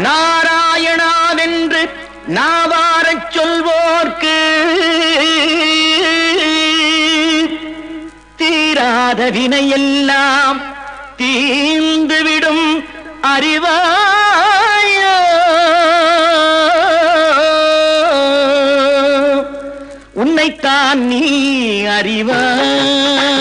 நாராயணாவென்று நாவாரச் சொல்வோர்க்கு தீராத வினையெல்லாம் தீர்ந்துவிடும் அறிவாயோ? உன்னைத்தான் நீ அறிவாய்.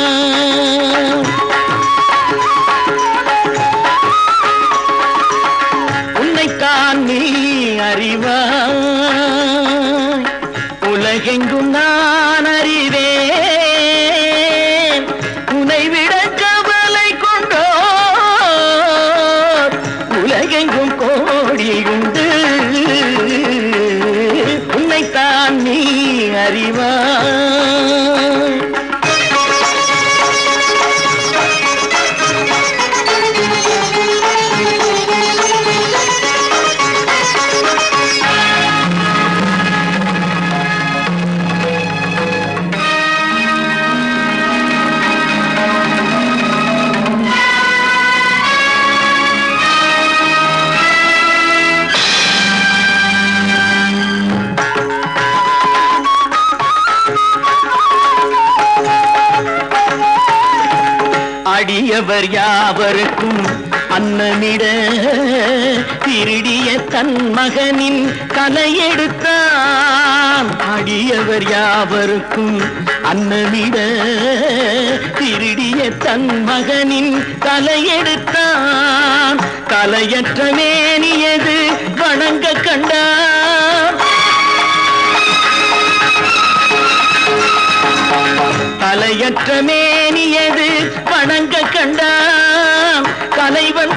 அடியவர் யாவருக்கும் அன்னமிட திருடிய தன் மகனின் தலையெடுத்தான் அடியவர் யாவருக்கும் அன்னமிட திருடிய தன் மகனின் தலையெடுத்தான் தலையற்ற மேனியது வணங்க கண்டான் தலையற்ற மேனியது வணங்க கண்டான் தலைவன்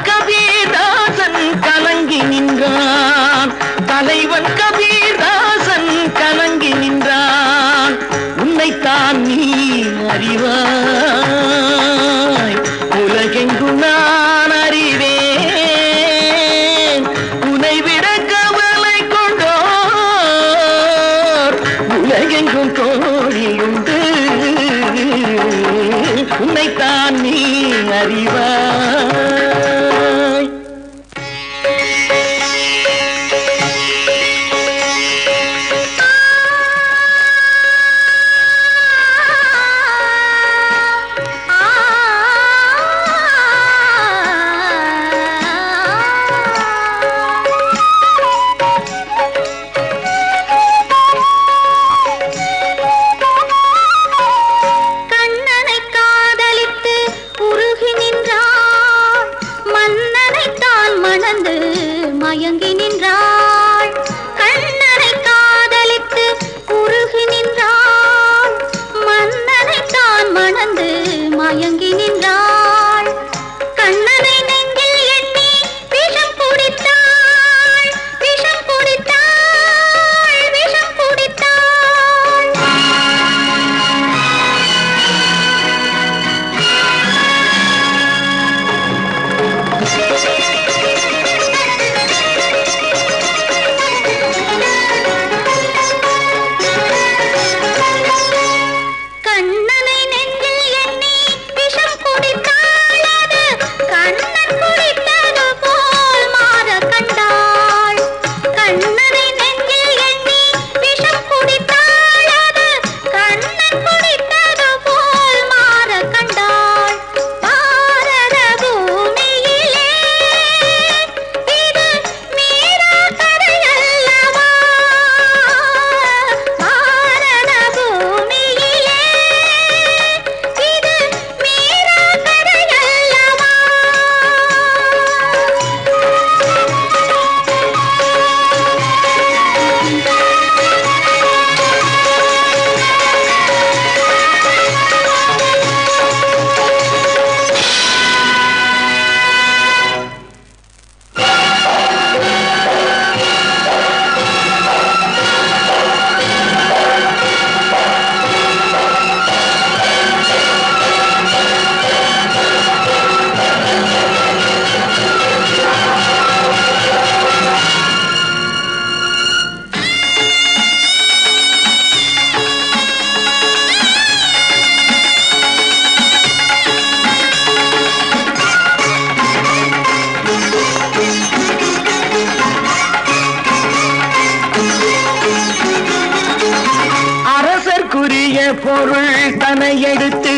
பொருள் தனையெடுத்து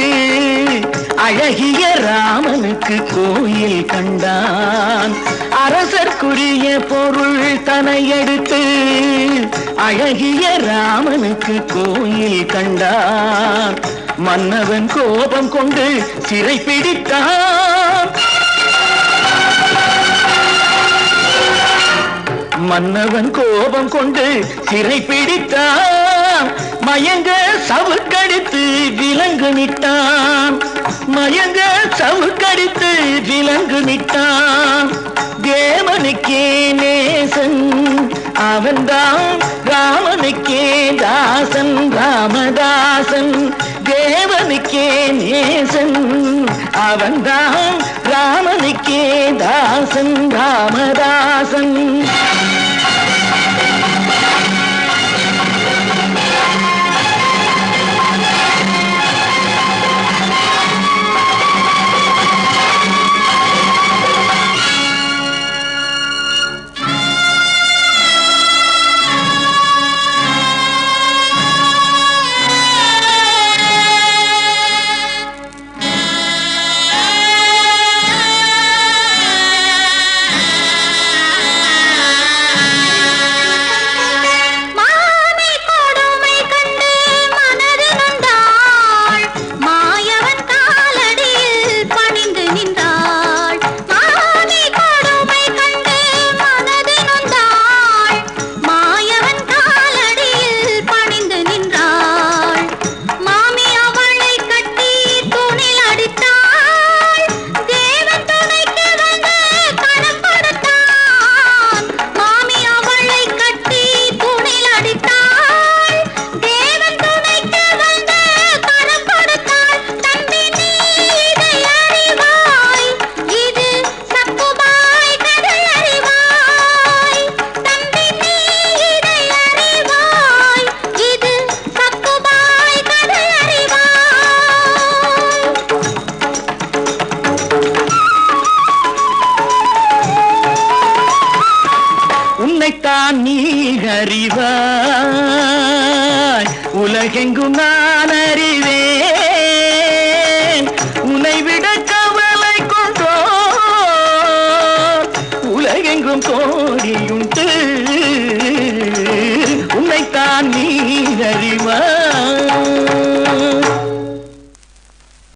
அழகிய ராமனுக்கு கோயில் கண்டான். அரசர்க்குரிய பொருள் தனையெடுத்து அழகிய ராமனுக்கு கோயில் கண்டான். மன்னவன் கோபம் கொண்டு சிறை பிடித்தான். மன்னவன் கோபம் கொண்டு சிறை பிடித்தான். மயங்க சவுக்கடித்து விலங்கு நிட்டான் மயங்க சவுக்கடித்து விலங்கு நிட்டான் தேவனுக்கே நேசன் அவன்தான் ராமனுக்கே தாசன் ராமதாசன். தேவனுக்கே நேசன் அவன்தான் ராமனுக்கே தாசன் ராமதாசன்.